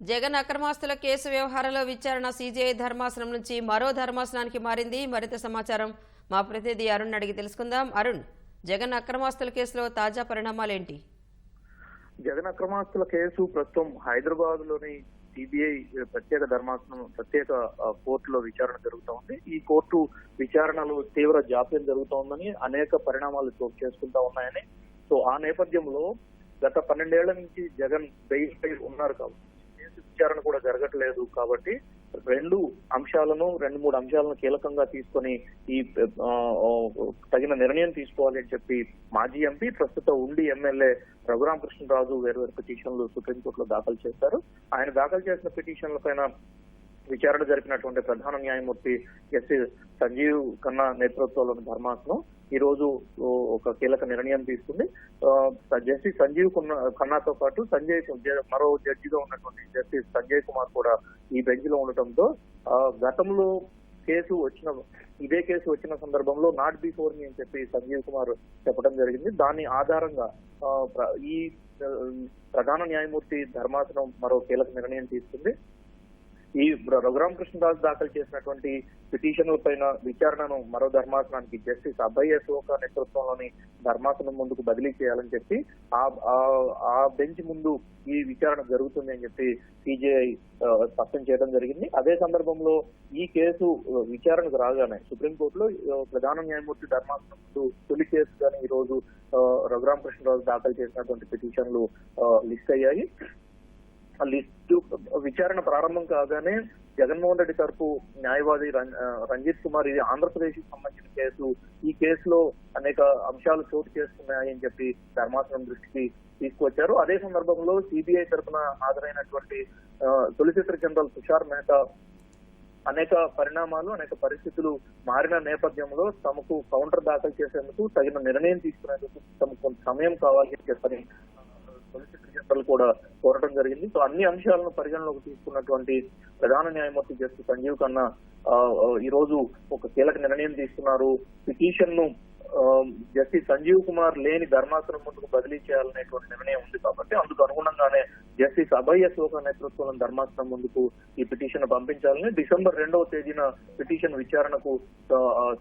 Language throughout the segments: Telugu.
జగన్ అక్రమాస్తుల కేసు వ్యవహారంలో విచారణ సీజీఐ ధర్మాసనం నుంచి మరో ధర్మాసనానికి మారింది. మరింత సమాచారం మా ప్రతినిధి అరుణ్ అడిగి తెలుసుకుందాం. అరుణ్ జగన్ అక్రమాస్తుల కేసులో తాజా పరిణామాలేంటి? జగన్ అక్రమాస్తుల కేసు ప్రస్తుతం హైదరాబాద్లోని సిబిఐ ప్రత్యేక ధర్మాసనం ప్రత్యేక కోర్టులో విచారణ జరుగుతూ ఉంది. ఈ కోర్టు విచారణలో తీవ్ర జాప్యం జరుగుతోందని అనేక పరిణామాలు చోటు చేసుకుంటా ఉన్నాయని. సో ఆ నేపథ్యంలో గత పన్నెండేళ్ళ నుంచి జగన్ బెయిల్ పై ఉన్నారు కాబట్టి విచారణ కూడా జరగట్లేదు కాబట్టి రెండు అంశాలను రెండు మూడు అంశాలను కీలకంగా తీసుకొని ఈ తగిన నిర్ణయం తీసుకోవాలి అని చెప్పి మాజీ ఎంపీ ప్రస్తుత ఉండి ఎమ్మెల్యే రఘురామ కృష్ణరాజు వేరు వేరు పిటిషన్లు సుప్రీంకోర్టులో దాఖలు చేశారు. ఆయన దాఖలు చేసిన పిటిషన్ల పైన విచారణ జరిపినటువంటి ప్రధాన న్యాయమూర్తి ఎస్సీ సంజీవ్ ఖన్నా నేతృత్వంలోని ధర్మాసనం ఈ రోజు ఒక కీలక నిర్ణయం తీసుకుంది. జస్టిస్ సంజీవ్ ఖన్నాతో పాటు సంజయ్ జ- మరో జడ్జిగా ఉన్నటువంటి జస్టిస్ సంజయ్ కుమార్ కూడా ఈ బెంచ్లో ఉండటంతో గతంలో కేసు వచ్చిన ఇదే కేసు వచ్చిన సందర్భంలో నాట్ బిఫోర్ మీ అని చెప్పి సంజీవ్ కుమార్ చెప్పడం జరిగింది. దాని ఆధారంగా ప్ర- ఈ ప్రధాన న్యాయమూర్తి ధర్మాసనం మరో కీలక నిర్ణయం తీసుకుంది. ఈ రఘురామకృష్ణదాస్ దాఖలు చేసినటువంటి పిటిషన్ల పైన విచారణను మరో ధర్మాసనానికి జస్టిస్ అభయ్ అశోక నేతృత్వంలోని ధర్మాసనం ముందుకు బదిలీ చేయాలని చెప్పి ఆ ఆ- బెంచ్ ముందు ఈ విచారణ జరుగుతుంది అని చెప్పి సిజేఐ స్పష్టం చేయడం జరిగింది. అదే సందర్భంలో ఈ కేసు విచారణకు రాగానే సుప్రీంకోర్టులో ప్రధాన న్యాయమూర్తి ధర్మాసనం ముందు తొలి కేసుగానే ఈ రోజు రఘురామకృష్ణరాజు దాఖలు చేసినటువంటి పిటిషన్లు లిస్ట్ అయ్యాయి. ఆ లిస్టు విచారణ ప్రారంభం కాగానే జగన్మోహన్ రెడ్డి తరపు న్యాయవాది రం- రంజిత్ కుమార్ ఇది ఆంధ్రప్రదేశ్కి సంబంధించిన కేసు. ఈ కేసులో అనేక అంశాలు చోటు చేసుకున్నాయని చెప్పి ధర్మాసనం దృష్టికి తీసుకువచ్చారు. అదే సందర్భంలో సిబిఐ తరఫున హాజరైనటువంటి సొలిసిటర్ జనరల్ తుషార్ మెహతా అనేక పరిణామాలు అనేక పరిస్థితులు మారిన నేపథ్యంలో తమకు కౌంటర్ దాఖలు చేసేందుకు తగిన నిర్ణయం తీసుకునేందుకు తమకు కొంత సమయం కావాలి అని చెప్పని సొలిసిటర్ జనరల్ కూడా కోరడం జరిగింది. సో అన్ని అంశాలను పరిగణలోకి తీసుకున్నటువంటి ప్రధాన న్యాయమూర్తి జస్టిస్ సంజీవ్ ఖన్నా ఈ రోజు ఒక కీలక నిర్ణయం తీసుకున్నారు. పిటిషన్ను జస్టిస్ సంజీవ్ కుమార్ లేని ధర్మాసనం ముందుకు బదిలీ చేయాలనేటువంటి నిర్ణయం ఉంది కాబట్టి అందుకు అనుగుణంగానే జస్టిస్ అభయ శోక నేతృత్వంలో ధర్మాసనం ముందుకు ఈ పిటిషన్ పంపించాలని డిసెంబర్ రెండవ తేదీన పిటిషన్ విచారణకు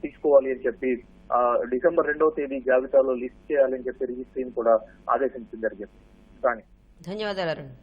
తీసుకోవాలి అని చెప్పి డిసెంబర్ రెండవ తేదీ జాబితాలో లిస్ట్ చేయాలని చెప్పి రిజిస్ట్రీని కూడా ఆదేశించడం జరిగింది. కానీ ధన్యవాదాలు అరుణ్